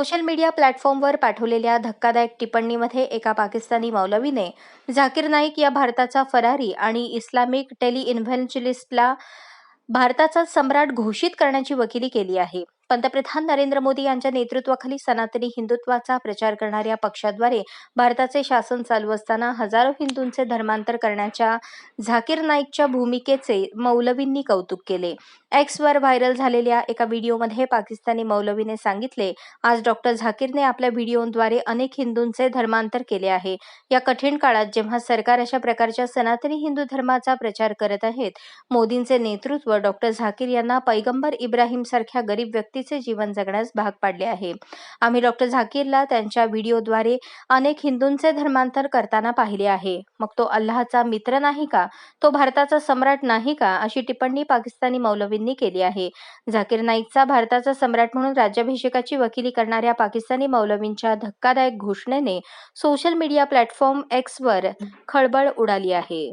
Social media प्लॅटफॉर्मवर पाठवलेल्या धक्कादायक टिप्पणीमध्ये एका पाकिस्तानी मौलवीने झाकीर नाईक या भारताचा फरारी आणि इस्लामिक टेलिइन्व्हेंजलिस्टला भारताचा सम्राट घोषित करण्याची वकिली केली आहे. पंतप्रधान नरेंद्र मोदी यांच्या नेतृत्वाखाली सनातनी हिंदुत्वाचा प्रचार करणाऱ्या पक्षाद्वारे भारताचे शासन चालू असताना हजारो हिंदूंचे धर्मांतर करण्याच्या झाकीर नाईकच्या भूमिकेचे मौलवींनी कौतुक केले. एक्सवर व्हायरल झालेल्या एका व्हिडिओमध्ये पाकिस्तानी मौलवीने सांगितले आज डॉक्टर झाकीरने आपल्या व्हिडिओद्वारे अनेक हिंदूंचे धर्मांतर केले आहे. या कठीण काळात जेव्हा सरकार अशा प्रकारच्या सनातनी हिंदू धर्माचा प्रचार करत आहेत मोदींचे नेतृत्व डॉक्टर झाकीर यांना पैगंबर इब्राहिम सारख्या गरीब व्यक्ती व्यक्तीचे जीवन जगण्यास भाग पाडले आहे. आम्ही डॉक्टर झाकीरला त्यांच्या व्हिडिओद्वारे अनेक हिंदूंचे धर्मांतर करताना पाहिले आहे. मग तो अल्लाहचा मित्र नाही का? तो भारताचा सम्राट नाही का? अशी टिप्पणी पाकिस्तानी मौलवींनी केली आहे. झाकीर नाईकचा भारताचा सम्राट म्हणून राज्याभिषेकाची वकिली करणाऱ्या पाकिस्तानी मौलवींच्या धक्कादायक घोषणेने सोशल मीडिया प्लॅटफॉर्म एक्सवर खळबळ उडाली आहे.